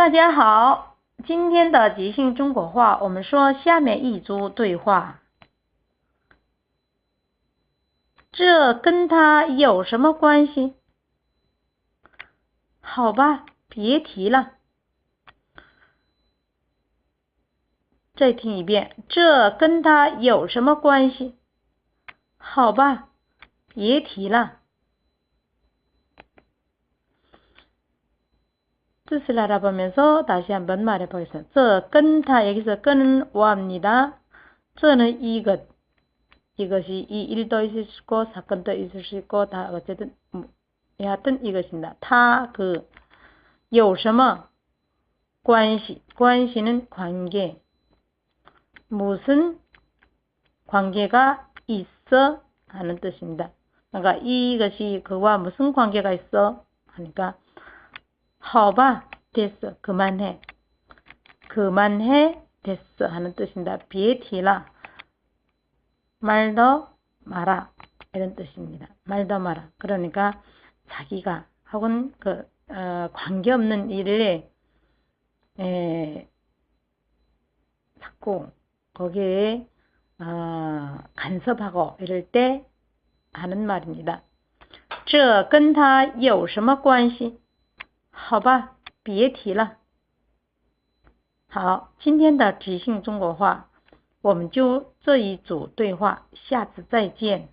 大家好，今天的即兴中国话，我们说下面一组对话。这跟他有什么关系？好吧，别提了。再听一遍，这跟他有什么关系？好吧，别提了。 뜻을 알아보면서 다시 한번 말해보겠습니다. 저, 끈다 여기서 끊은 오합니다. 저는 이것 이것이 이 일도 있을 수 있고 사건도 있을 수 있고 다 어쨌든 뭐, 하여튼 이것입니다. 타 그 요什么 관시 관시는 관계 무슨 관계가 있어 하는 뜻입니다. 그러니까 이것이 그와 무슨 관계가 있어 하니까 好吧, 됐어. 그만해. 그만해. 됐어. 하는 뜻입니다. 비에티라. 말더 마라. 이런 뜻입니다. 말더 마라. 그러니까 자기가 혹은 그 어, 관계없는 일을 에, 자꾸 거기에 어, 간섭하고 이럴 때 하는 말입니다. 这跟他有什么关系? 好吧，别提了。好，今天的即兴中国话，我们就这一组对话，下次再见。